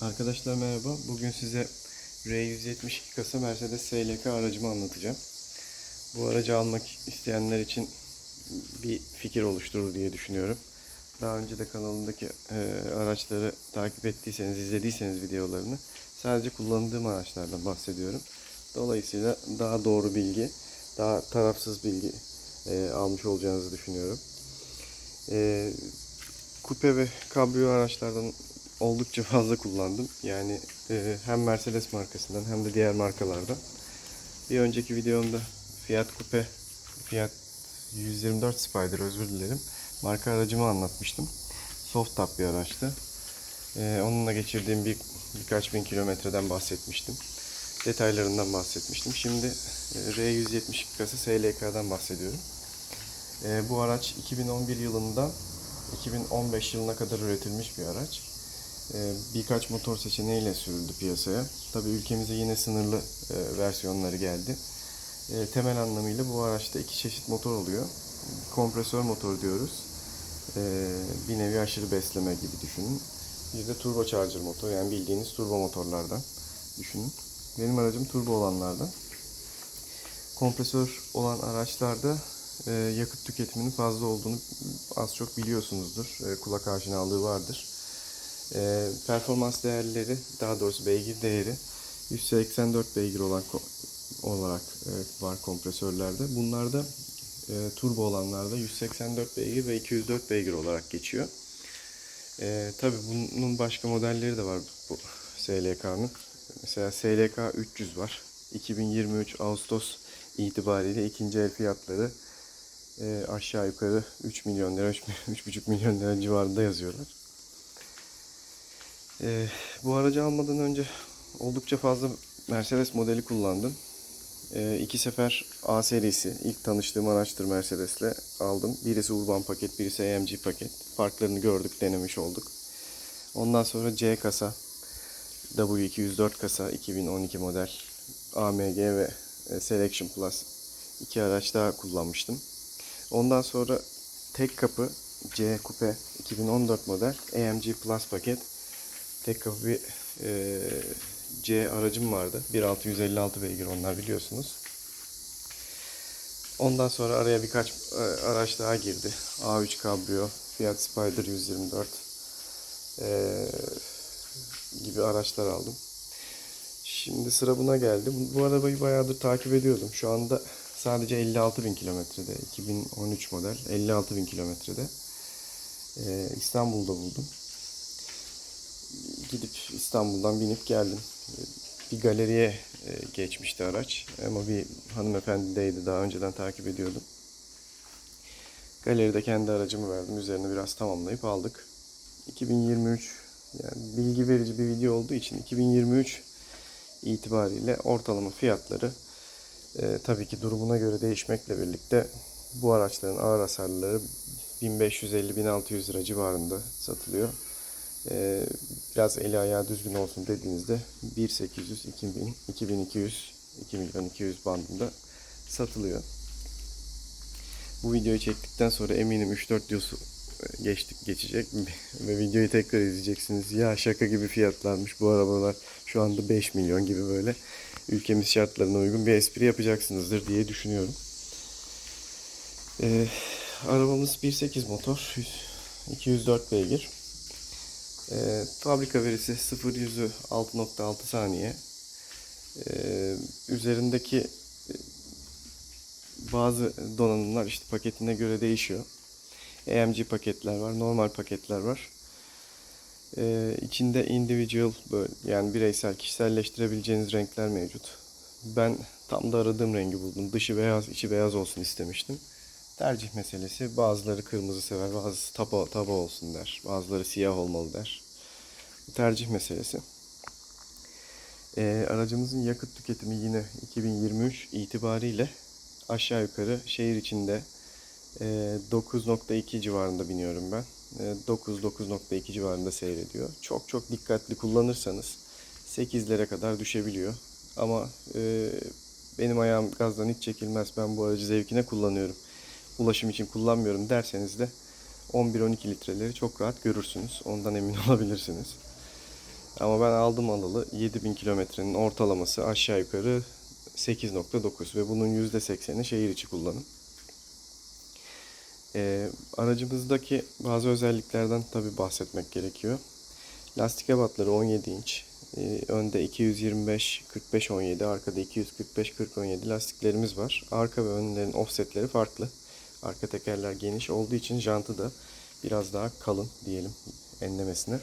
Arkadaşlar merhaba. Bugün size R172 kasa Mercedes SLK aracımı anlatacağım. Bu aracı almak isteyenler için bir fikir oluşturur diye düşünüyorum. Daha önce de kanalımdaki e, araçları takip ettiyseniz, izlediyseniz videolarını sadece kullandığım araçlardan bahsediyorum. Dolayısıyla daha doğru bilgi, daha tarafsız bilgi e, almış olacağınızı düşünüyorum. E, kupe ve kabrio araçlardan oldukça fazla kullandım. Yani e, hem Mercedes markasından hem de diğer markalardan. Bir önceki videomda Fiat Coupe, Fiat 124 Spider özür dilerim. Marka aracımı anlatmıştım. Soft top bir araçtı. E, onunla geçirdiğim bir birkaç bin kilometreden bahsetmiştim. Detaylarından bahsetmiştim. Şimdi e, R172 kasa SLK'dan bahsediyorum. E, bu araç 2011 yılından 2015 yılına kadar üretilmiş bir araç. Ee, birkaç motor seçeneğiyle sürüldü piyasaya. Tabii ülkemize yine sınırlı e, versiyonları geldi. E, temel anlamıyla bu araçta iki çeşit motor oluyor. Kompresör motor diyoruz. E, bir nevi aşırı besleme gibi düşünün. Bir de turbo charger motor yani bildiğiniz turbo motorlardan düşünün. Benim aracım turbo olanlardan. Kompresör olan araçlarda e, yakıt tüketiminin fazla olduğunu az çok biliyorsunuzdur. E, kulak aşinalığı vardır. E, performans değerleri, daha doğrusu beygir değeri 184 beygir olan olarak e, var kompresörlerde. Bunlarda e, turbo olanlarda 184 beygir ve 204 beygir olarak geçiyor. E, Tabi bunun başka modelleri de var bu SLK'nın. Mesela SLK 300 var. 2023 Ağustos itibariyle ikinci el fiyatları e, aşağı yukarı 3 milyon lira, 3,5 milyon lira civarında yazıyorlar. E, bu aracı almadan önce oldukça fazla Mercedes modeli kullandım. E, iki sefer A serisi, ilk tanıştığım araçtır Mercedes'le aldım. Birisi Urban paket, birisi AMG paket. Farklarını gördük, denemiş olduk. Ondan sonra C kasa, W204 kasa 2012 model AMG ve e, Selection Plus iki araç daha kullanmıştım. Ondan sonra tek kapı C Coupe 2014 model AMG Plus paket tek kapı bir e, C aracım vardı. 1.656 beygir onlar biliyorsunuz. Ondan sonra araya birkaç e, araç daha girdi. A3 Cabrio, Fiat Spider 124 e, gibi araçlar aldım. Şimdi sıra buna geldi. Bu, bu arabayı bayağıdır takip ediyordum. Şu anda sadece 56 bin kilometrede. 2013 model 56 bin kilometrede. Ee, İstanbul'da buldum. İstanbul'dan binip geldim. Bir galeriye e, geçmişti araç. Ama bir hanımefendideydi. Daha önceden takip ediyordum. Galeride kendi aracımı verdim. Üzerine biraz tamamlayıp aldık. 2023 yani bilgi verici bir video olduğu için 2023 itibariyle ortalama fiyatları e, tabii ki durumuna göre değişmekle birlikte bu araçların ağır hasarları 1550-1600 lira civarında satılıyor. E, biraz eli ayağı düzgün olsun dediğinizde 1800, 2000, 2200, 2 milyon 200 bandında satılıyor. Bu videoyu çektikten sonra eminim 3-4 yıl geçtik geçecek ve videoyu tekrar izleyeceksiniz. Ya şaka gibi fiyatlarmış bu arabalar şu anda 5 milyon gibi böyle ülkemiz şartlarına uygun bir espri yapacaksınızdır diye düşünüyorum. Ee, arabamız 1.8 motor, 204 beygir. Ee, fabrika verisi 0 yüzü 6.6 saniye. Ee, üzerindeki e, bazı donanımlar işte paketine göre değişiyor. AMG paketler var, normal paketler var. Ee, içinde individual böyle yani bireysel kişiselleştirebileceğiniz renkler mevcut. Ben tam da aradığım rengi buldum. Dışı beyaz, içi beyaz olsun istemiştim. Tercih meselesi. Bazıları kırmızı sever, bazısı taba, taba olsun der. Bazıları siyah olmalı der. Bu tercih meselesi. Ee, aracımızın yakıt tüketimi yine 2023 itibariyle aşağı yukarı şehir içinde e, 9.2 civarında biniyorum ben. 9-9.2 civarında seyrediyor. Çok çok dikkatli kullanırsanız 8'lere kadar düşebiliyor. Ama e, benim ayağım gazdan hiç çekilmez. Ben bu aracı zevkine kullanıyorum. Ulaşım için kullanmıyorum derseniz de 11-12 litreleri çok rahat görürsünüz. Ondan emin olabilirsiniz. Ama ben aldım alalı 7000 kilometrenin ortalaması aşağı yukarı 8.9 ve bunun %80'i şehir içi kullanım. Ee, aracımızdaki bazı özelliklerden tabi bahsetmek gerekiyor. Lastik ebatları 17 inç. Ee, önde 225 45 17, arkada 245 40 17 lastiklerimiz var. Arka ve önlerin offsetleri farklı. Arka tekerler geniş olduğu için jantı da biraz daha kalın diyelim enlemesine.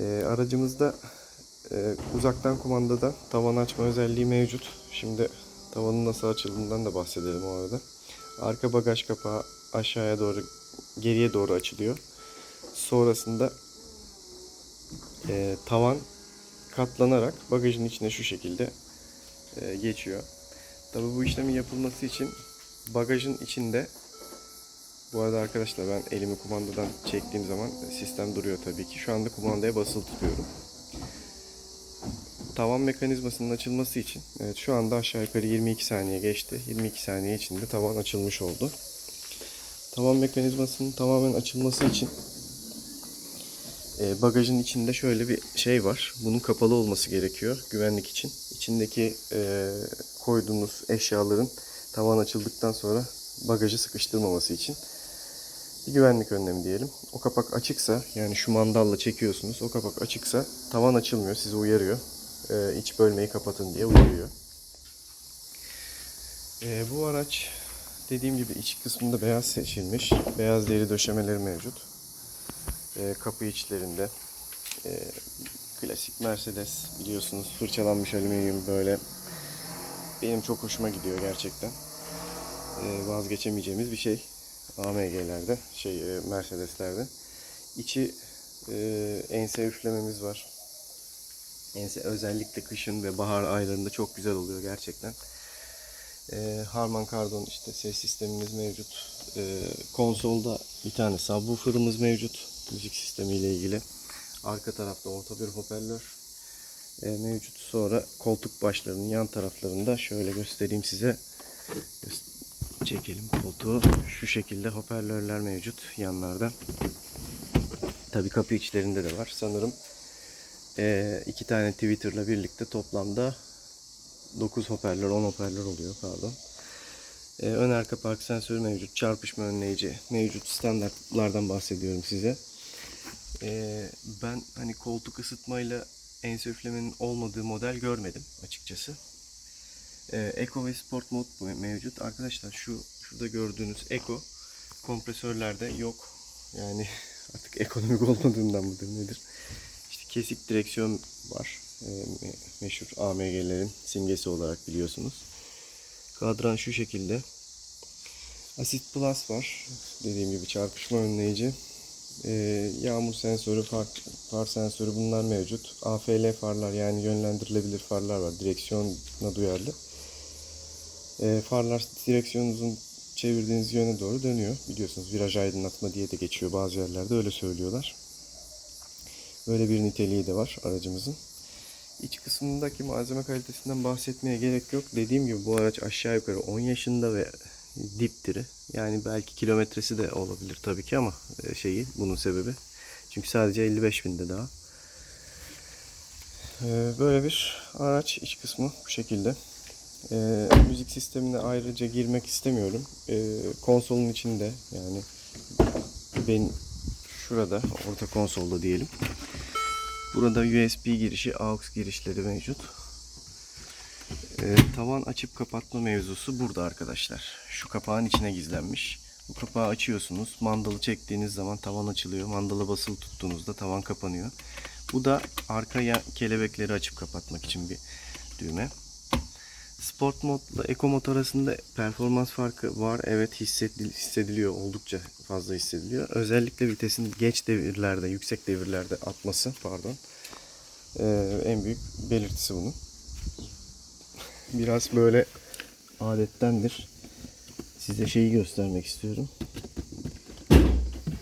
Ee, aracımızda e, uzaktan kumandada tavan açma özelliği mevcut. Şimdi tavanın nasıl açıldığından da bahsedelim o arada. Arka bagaj kapağı aşağıya doğru geriye doğru açılıyor. Sonrasında e, tavan katlanarak bagajın içine şu şekilde e, geçiyor. Tabi bu işlemin yapılması için bagajın içinde bu arada arkadaşlar ben elimi kumandadan çektiğim zaman sistem duruyor tabii ki. Şu anda kumandaya basılı tutuyorum. Tavan mekanizmasının açılması için evet şu anda aşağı yukarı 22 saniye geçti. 22 saniye içinde tavan açılmış oldu. Tavan mekanizmasının tamamen açılması için e, bagajın içinde şöyle bir şey var. Bunun kapalı olması gerekiyor güvenlik için. İçindeki e, koyduğunuz eşyaların tavan açıldıktan sonra bagajı sıkıştırmaması için bir güvenlik önlemi diyelim. O kapak açıksa yani şu mandalla çekiyorsunuz. O kapak açıksa tavan açılmıyor. Sizi uyarıyor. E, iç bölmeyi kapatın diye uyarıyor. E, bu araç dediğim gibi iç kısmında beyaz seçilmiş. Beyaz deri döşemeleri mevcut. E, kapı içlerinde e, klasik Mercedes biliyorsunuz fırçalanmış alüminyum böyle benim çok hoşuma gidiyor gerçekten. E, vazgeçemeyeceğimiz bir şey. AMG'lerde, şey e, Mercedes'lerde. İçi e, ense üflememiz var. Ense özellikle kışın ve bahar aylarında çok güzel oluyor gerçekten. E, Harman Kardon işte ses sistemimiz mevcut. E, konsolda bir tane subwoofer'ımız mevcut. Müzik sistemiyle ilgili. Arka tarafta orta bir hoparlör mevcut. Sonra koltuk başlarının yan taraflarında şöyle göstereyim size. Çekelim koltuğu. Şu şekilde hoparlörler mevcut yanlarda. Tabi kapı içlerinde de var. Sanırım e, iki tane Twitter'la birlikte toplamda 9 hoparlör, 10 hoparlör oluyor pardon. E, ön arka park sensörü mevcut. Çarpışma önleyici mevcut standartlardan bahsediyorum size. E, ben hani koltuk ısıtmayla ense üflemenin olmadığı model görmedim açıkçası. Ee, Eco ve Sport mod mevcut. Arkadaşlar şu şurada gördüğünüz Eco kompresörlerde yok. Yani artık ekonomik olmadığından mıdır nedir? İşte kesik direksiyon var. Ee, me- meşhur AMG'lerin simgesi olarak biliyorsunuz. Kadran şu şekilde. Assist Plus var. Dediğim gibi çarpışma önleyici. Ee, yağmur sensörü, far, far sensörü bunlar mevcut. AFL farlar yani yönlendirilebilir farlar var. Direksiyona duyarlı. E, farlar direksiyonunuzun çevirdiğiniz yöne doğru dönüyor. Biliyorsunuz viraj aydınlatma diye de geçiyor bazı yerlerde öyle söylüyorlar. Böyle bir niteliği de var aracımızın. İç kısmındaki malzeme kalitesinden bahsetmeye gerek yok. Dediğim gibi bu araç aşağı yukarı 10 yaşında ve dipdiri. Yani belki kilometresi de olabilir tabii ki ama e, şeyi bunun sebebi. Çünkü sadece 55 binde daha. E, Böyle bir araç iç kısmı bu şekilde. Ee, müzik sistemine ayrıca girmek istemiyorum. Ee, konsolun içinde yani ben şurada orta konsolda diyelim. Burada USB girişi, AUX girişleri mevcut. Ee, tavan açıp kapatma mevzusu burada arkadaşlar. Şu kapağın içine gizlenmiş. Bu kapağı açıyorsunuz. Mandalı çektiğiniz zaman tavan açılıyor. Mandalı basılı tuttuğunuzda tavan kapanıyor. Bu da arka ya- kelebekleri açıp kapatmak için bir düğme. Sport modla Eco mod arasında performans farkı var. Evet hissedil- hissediliyor. Oldukça fazla hissediliyor. Özellikle vitesin geç devirlerde, yüksek devirlerde atması pardon. Ee, en büyük belirtisi bunun. Biraz böyle adettendir. Size şeyi göstermek istiyorum.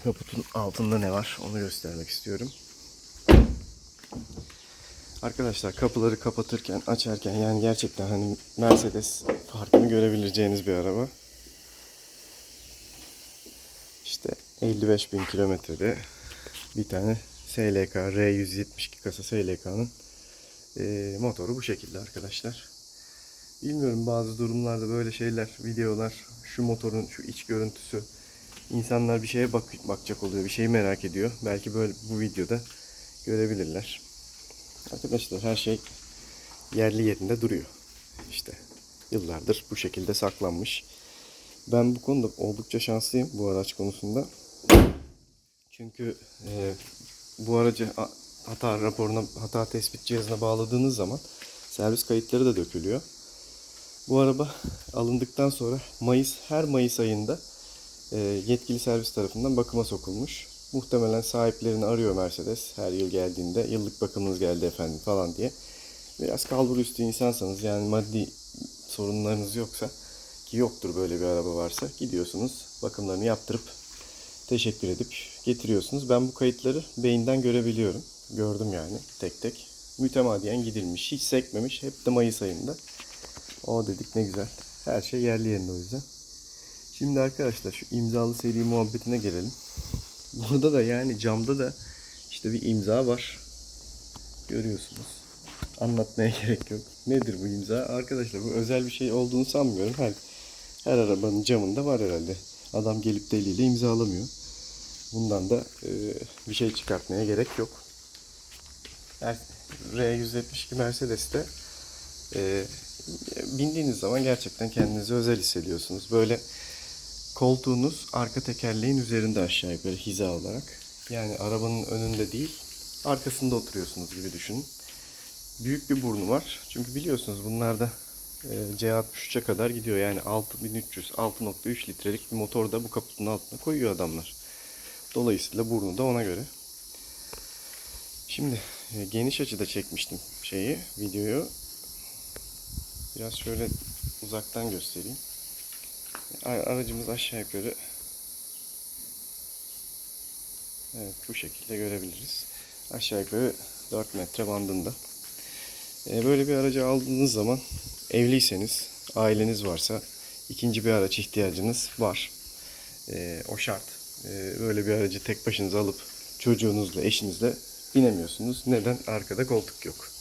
Kaputun altında ne var onu göstermek istiyorum. Arkadaşlar kapıları kapatırken, açarken yani gerçekten hani Mercedes farkını görebileceğiniz bir araba. İşte 55 bin kilometrede bir tane SLK R172 kasa SLK'nın motoru bu şekilde arkadaşlar. Bilmiyorum bazı durumlarda böyle şeyler, videolar, şu motorun şu iç görüntüsü insanlar bir şeye bak bakacak oluyor, bir şeyi merak ediyor. Belki böyle bu videoda görebilirler. Arkadaşlar her şey yerli yerinde duruyor. İşte yıllardır bu şekilde saklanmış. Ben bu konuda oldukça şanslıyım bu araç konusunda. Çünkü e, bu aracı hata raporuna, hata tespit cihazına bağladığınız zaman servis kayıtları da dökülüyor. Bu araba alındıktan sonra Mayıs her Mayıs ayında e, yetkili servis tarafından bakıma sokulmuş. Muhtemelen sahiplerini arıyor Mercedes her yıl geldiğinde yıllık bakımınız geldi efendim falan diye. Biraz kalbur üstü insansanız yani maddi sorunlarınız yoksa ki yoktur böyle bir araba varsa gidiyorsunuz bakımlarını yaptırıp teşekkür edip getiriyorsunuz. Ben bu kayıtları beyinden görebiliyorum. Gördüm yani tek tek. Mütemadiyen gidilmiş. Hiç sekmemiş. Hep de Mayıs ayında. O dedik ne güzel. Her şey yerli yerinde o yüzden. Şimdi arkadaşlar şu imzalı seri muhabbetine gelelim. Burada da yani camda da işte bir imza var. Görüyorsunuz. Anlatmaya gerek yok. Nedir bu imza? Arkadaşlar bu özel bir şey olduğunu sanmıyorum. Her, her arabanın camında var herhalde. Adam gelip deliyle imzalamıyor. Bundan da e, bir şey çıkartmaya gerek yok. Her- R172 Mercedes'te e, bindiğiniz zaman gerçekten kendinizi özel hissediyorsunuz. Böyle koltuğunuz arka tekerleğin üzerinde aşağı yukarı hiza olarak. Yani arabanın önünde değil, arkasında oturuyorsunuz gibi düşünün. Büyük bir burnu var. Çünkü biliyorsunuz bunlarda e, C63'e kadar gidiyor. Yani 6300, 6.3 litrelik bir motor da bu kaputun altına koyuyor adamlar. Dolayısıyla burnu da ona göre. Şimdi e, geniş açıda çekmiştim şeyi, videoyu. Biraz şöyle uzaktan göstereyim. Aracımız aşağı yukarı Evet bu şekilde görebiliriz. Aşağı yukarı 4 metre bandında. E, Böyle bir aracı aldığınız zaman evliyseniz, aileniz varsa ikinci bir araç ihtiyacınız var. E, o şart. E, Böyle bir aracı tek başınıza alıp çocuğunuzla, eşinizle binemiyorsunuz. Neden? Arkada koltuk yok.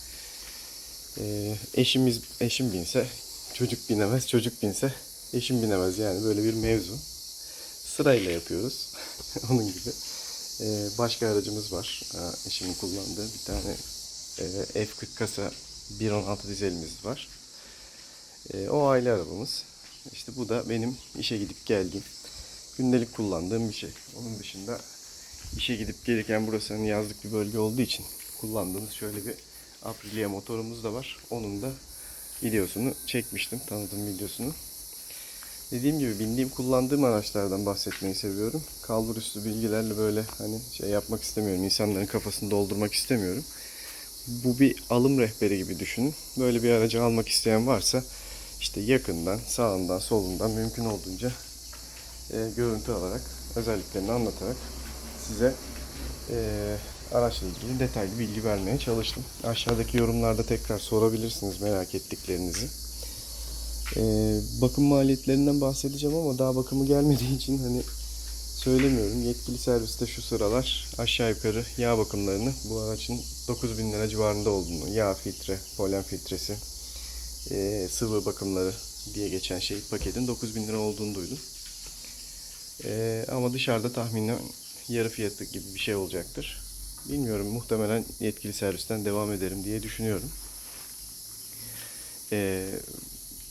E, eşimiz eşim binse çocuk binemez, çocuk binse eşim binemez. Yani böyle bir mevzu. Sırayla yapıyoruz. Onun gibi. E, başka aracımız var. E, eşimin kullandığı bir tane e, F40 kasa 1.16 dizelimiz var. E, o aile arabamız. İşte bu da benim işe gidip geldiğim, gündelik kullandığım bir şey. Onun dışında işe gidip gelirken burası hani yazlık bir bölge olduğu için kullandığımız şöyle bir Aprilia motorumuz da var. Onun da videosunu çekmiştim, tanıtım videosunu. Dediğim gibi bindiğim, kullandığım araçlardan bahsetmeyi seviyorum. Kalbur üstü bilgilerle böyle hani şey yapmak istemiyorum. İnsanların kafasını doldurmak istemiyorum. Bu bir alım rehberi gibi düşünün. Böyle bir aracı almak isteyen varsa işte yakından, sağından, solundan mümkün olduğunca e, görüntü alarak, özelliklerini anlatarak size e, araçla ilgili detaylı bilgi vermeye çalıştım. Aşağıdaki yorumlarda tekrar sorabilirsiniz merak ettiklerinizi. E, bakım maliyetlerinden bahsedeceğim ama daha bakımı gelmediği için hani söylemiyorum. Yetkili serviste şu sıralar aşağı yukarı yağ bakımlarını bu aracın 9000 lira civarında olduğunu, yağ filtre, polen filtresi, e, sıvı bakımları diye geçen şey paketin 9000 lira olduğunu duydum. E, ama dışarıda tahminen yarı fiyatı gibi bir şey olacaktır. Bilmiyorum muhtemelen yetkili servisten devam ederim diye düşünüyorum. E,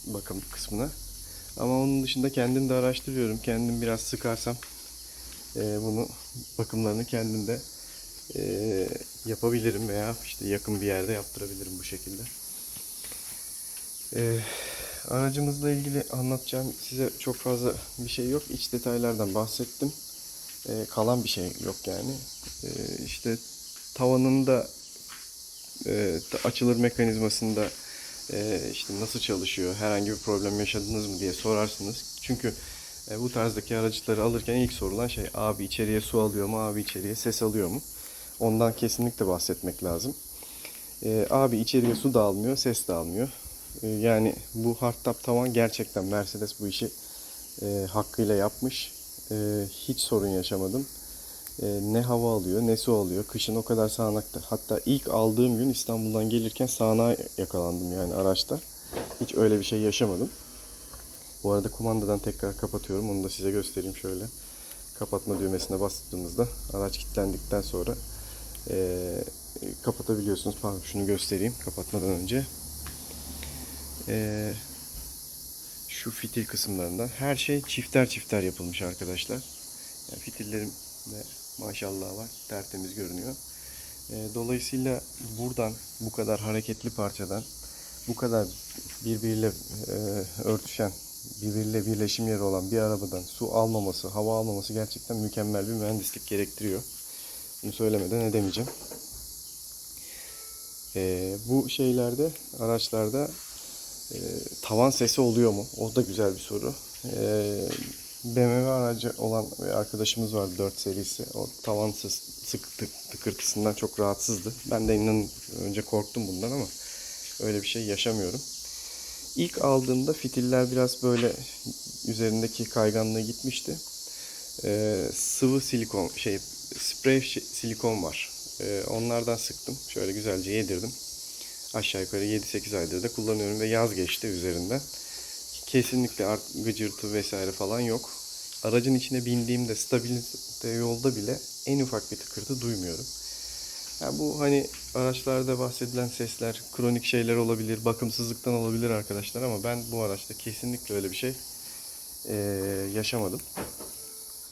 bakım kısmına. Ama onun dışında kendim de araştırıyorum. Kendim biraz sıkarsam e, bunu bakımlarını kendim de e, yapabilirim veya işte yakın bir yerde yaptırabilirim bu şekilde. E, aracımızla ilgili anlatacağım size çok fazla bir şey yok. İç detaylardan bahsettim. E, kalan bir şey yok yani. E, işte tavanında e, açılır mekanizmasında e, işte nasıl çalışıyor, herhangi bir problem yaşadınız mı diye sorarsınız. Çünkü e, bu tarzdaki araçları alırken ilk sorulan şey abi içeriye su alıyor mu, abi içeriye ses alıyor mu? Ondan kesinlikle bahsetmek lazım. E, abi içeriye su da almıyor, ses de almıyor. E, yani bu hardtop tavan gerçekten Mercedes bu işi e, hakkıyla yapmış. E, hiç sorun yaşamadım. e, ne hava alıyor ne su alıyor. Kışın o kadar sağanakta. Hatta ilk aldığım gün İstanbul'dan gelirken sağanağa yakalandım yani araçta. Hiç öyle bir şey yaşamadım. Bu arada kumandadan tekrar kapatıyorum. Onu da size göstereyim şöyle. Kapatma düğmesine bastığımızda araç kilitlendikten sonra eee, kapatabiliyorsunuz. Pardon şunu göstereyim kapatmadan önce. Eee, şu fitil kısımlarından her şey çifter çifter yapılmış arkadaşlar. Yani fitillerim de maşallah var. Tertemiz görünüyor. Eee, dolayısıyla buradan bu kadar hareketli parçadan bu kadar birbiriyle eee, örtüşen, birbiriyle birleşim yeri olan bir arabadan su almaması, hava almaması gerçekten mükemmel bir mühendislik gerektiriyor. Bunu söylemeden edemeyeceğim. Eee, bu şeylerde, araçlarda eee, tavan sesi oluyor mu? O da güzel bir soru. Eee, BMW aracı olan bir arkadaşımız vardı 4 serisi. O tavan ses, sık tık, tıkırtısından çok rahatsızdı. Ben de inanın önce korktum bundan ama öyle bir şey yaşamıyorum. İlk aldığımda fitiller biraz böyle üzerindeki kayganlığı gitmişti. Ee, sıvı silikon şey sprey silikon var. Ee, onlardan sıktım. Şöyle güzelce yedirdim. Aşağı yukarı 7-8 aydır da kullanıyorum ve yaz geçti üzerinden. Kesinlikle art gıcırtı vesaire falan yok. Aracın içine bindiğimde stabilite yolda bile en ufak bir tıkırtı duymuyorum. Ya bu hani araçlarda bahsedilen sesler kronik şeyler olabilir, bakımsızlıktan olabilir arkadaşlar ama ben bu araçta kesinlikle öyle bir şey eee, yaşamadım.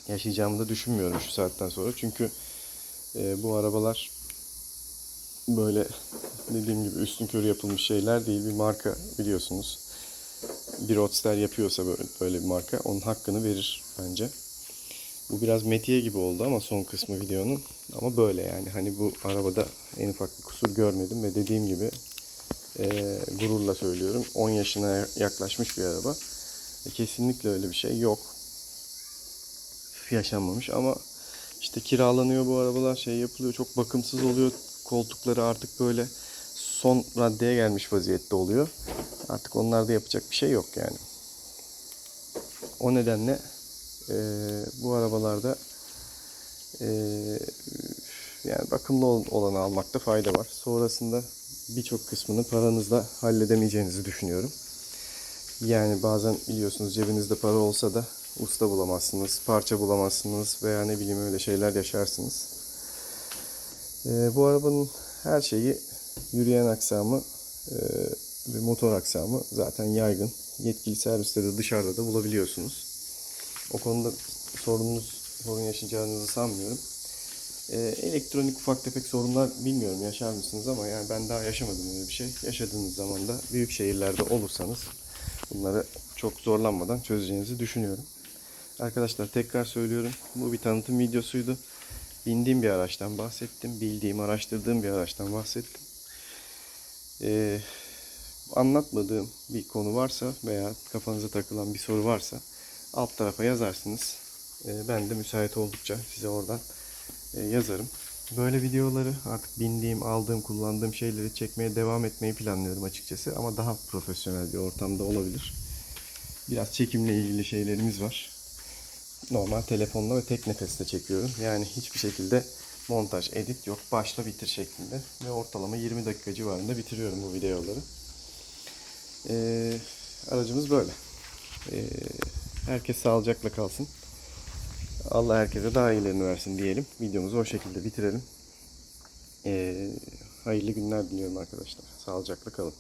Yaşayacağımı da düşünmüyorum şu saatten sonra. Çünkü eee, bu arabalar böyle dediğim gibi üstün körü yapılmış şeyler değil. Bir marka biliyorsunuz. Bir Roadster yapıyorsa böyle, bir marka onun hakkını verir bence. Bu biraz metiye gibi oldu ama son kısmı videonun. Ama böyle yani hani bu arabada en ufak bir kusur görmedim ve dediğim gibi eee, gururla söylüyorum 10 yaşına yaklaşmış bir araba. E, kesinlikle öyle bir şey yok. Yaşanmamış ama işte kiralanıyor bu arabalar şey yapılıyor çok bakımsız oluyor. Koltukları artık böyle son raddeye gelmiş vaziyette oluyor. Artık onlarda yapacak bir şey yok yani. O nedenle eee, bu arabalarda eee, yani bakımlı ol- olanı almakta fayda var. Sonrasında birçok kısmını paranızla halledemeyeceğinizi düşünüyorum. Yani bazen biliyorsunuz cebinizde para olsa da usta bulamazsınız, parça bulamazsınız veya ne bileyim öyle şeyler yaşarsınız. Eee, bu arabanın her şeyi yürüyen aksamı eee, ve motor aksamı zaten yaygın. Yetkili serviste de dışarıda da bulabiliyorsunuz. O konuda sorununuz, sorun yaşayacağınızı sanmıyorum. Ee, elektronik ufak tefek sorunlar bilmiyorum yaşar mısınız ama yani ben daha yaşamadım öyle bir şey. Yaşadığınız zaman da büyük şehirlerde olursanız bunları çok zorlanmadan çözeceğinizi düşünüyorum. Arkadaşlar tekrar söylüyorum. Bu bir tanıtım videosuydu. Bindiğim bir araçtan bahsettim. Bildiğim, araştırdığım bir araçtan bahsettim. Ee, anlatmadığım bir konu varsa veya kafanıza takılan bir soru varsa alt tarafa yazarsınız. Ee, ben de müsait oldukça size oradan e, yazarım. Böyle videoları artık bindiğim, aldığım, kullandığım şeyleri çekmeye devam etmeyi planlıyorum açıkçası. Ama daha profesyonel bir ortamda olabilir. Biraz çekimle ilgili şeylerimiz var. Normal telefonla ve tek nefeste çekiyorum. Yani hiçbir şekilde montaj, edit yok. Başla bitir şeklinde. Ve ortalama 20 dakika civarında bitiriyorum bu videoları. Ee, aracımız böyle. Ee, herkes sağlıcakla kalsın. Allah herkese daha iyilerini versin diyelim. Videomuzu o şekilde bitirelim. Ee, hayırlı günler diliyorum arkadaşlar. Sağlıcakla kalın.